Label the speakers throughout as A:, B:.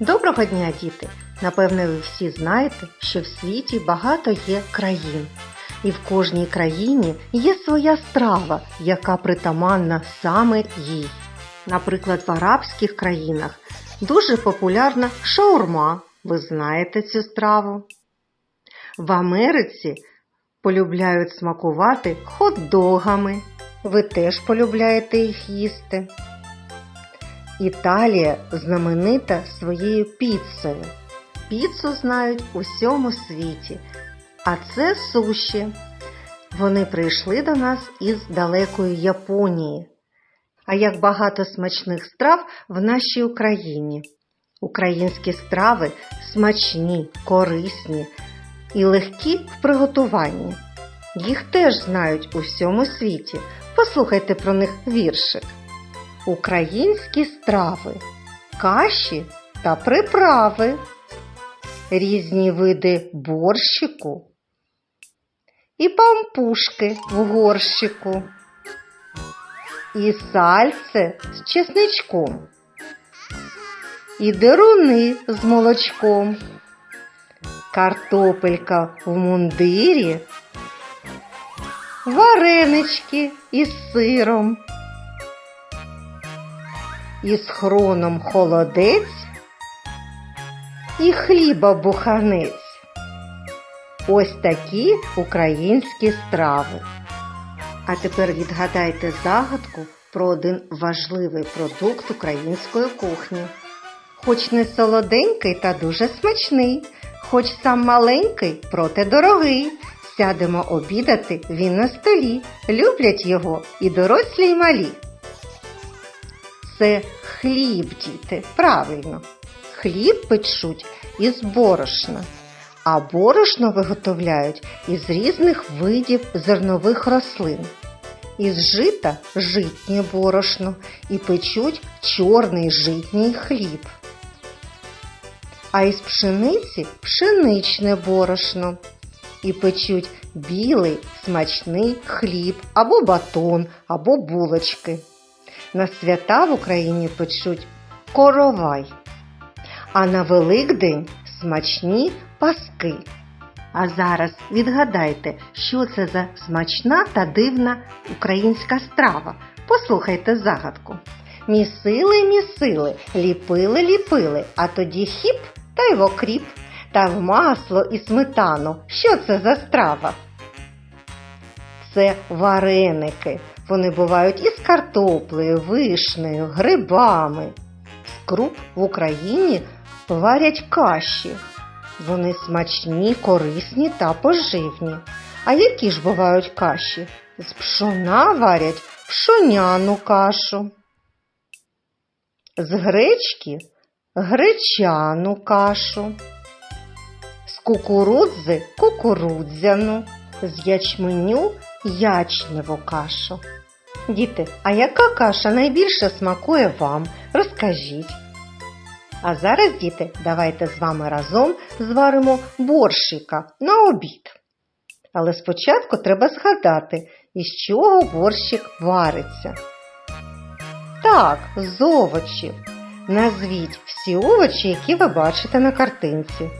A: Доброго дня, діти! Напевне, ви всі знаєте, що в світі багато є країн. І в кожній країні є своя страва, яка притаманна саме їй. Наприклад, в арабських країнах дуже популярна шаурма. Ви знаєте цю страву. В Америці полюбляють смакувати хот-догами. Ви теж полюбляєте їх їсти. Італія знаменита своєю піцею. Піцу знають у всьому світі, а це суші. Вони прийшли до нас із далекої Японії. А як багато смачних страв в нашій Україні. Українські страви смачні, корисні і легкі в приготуванні. Їх теж знають у всьому світі. Послухайте про них віршик. Українські страви, каші та приправи, різні види борщику і пампушки в горщику, і сальце з чесничком, і деруни з молочком, картопелька в мундирі, варенички із сиром із хроном холодець і хліба буханець. Ось такі українські страви. А тепер відгадайте загадку про один важливий продукт української кухні. Хоч не солоденький та дуже смачний, хоч сам маленький, проте дорогий. Сядемо обідати він на столі. Люблять його і дорослі, й малі. Це хліб, діти, правильно. Хліб печуть із борошна, а борошно виготовляють із різних видів зернових рослин. Із жита житнє борошно і печуть чорний житній хліб. А із пшениці пшеничне борошно і печуть білий смачний хліб або батон, або булочки. На свята в Україні печуть коровай, а на Великдень смачні паски. А зараз відгадайте, що це за смачна та дивна українська страва. Послухайте загадку. Місили, місили, ліпили, ліпили, а тоді хіп та й в окріп, та в масло і сметану. Що це за страва? Це вареники. Вони бувають із картоплею, вишнею, грибами. З круп в Україні варять каші. Вони смачні, корисні та поживні. А які ж бувають каші? З пшона варять пшоняну кашу. З гречки гречану кашу. З кукурудзи кукурудзяну, з ячменю ячневу кашу. Діти, а яка каша найбільше смакує вам? Розкажіть. А зараз, діти, давайте з вами разом зваримо борщика на обід. Але спочатку треба згадати, із чого борщик вариться. Так, з овочів. Назвіть всі овочі, які ви бачите на картинці.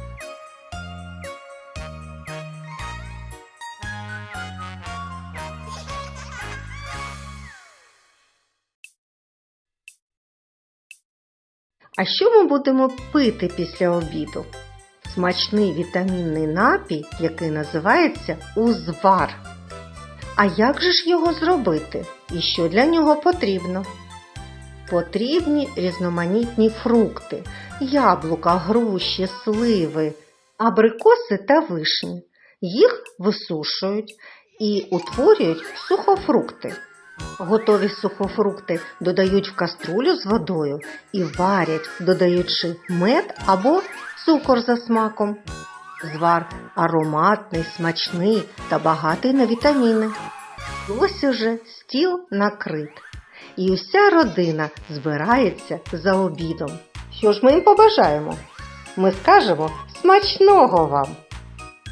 A: А що ми будемо пити після обіду? Смачний вітамінний напій, який називається узвар. А як же ж його зробити? І що для нього потрібно? Потрібні різноманітні фрукти, яблука, груші, сливи, абрикоси та вишні. Їх висушують і утворюють сухофрукти. Готові сухофрукти додають в каструлю з водою і варять, додаючи мед або цукор за смаком. Звар ароматний, смачний та багатий на вітаміни. Ось уже стіл накрит, і уся родина збирається за обідом. Що ж ми їм побажаємо? Ми скажемо смачного вам!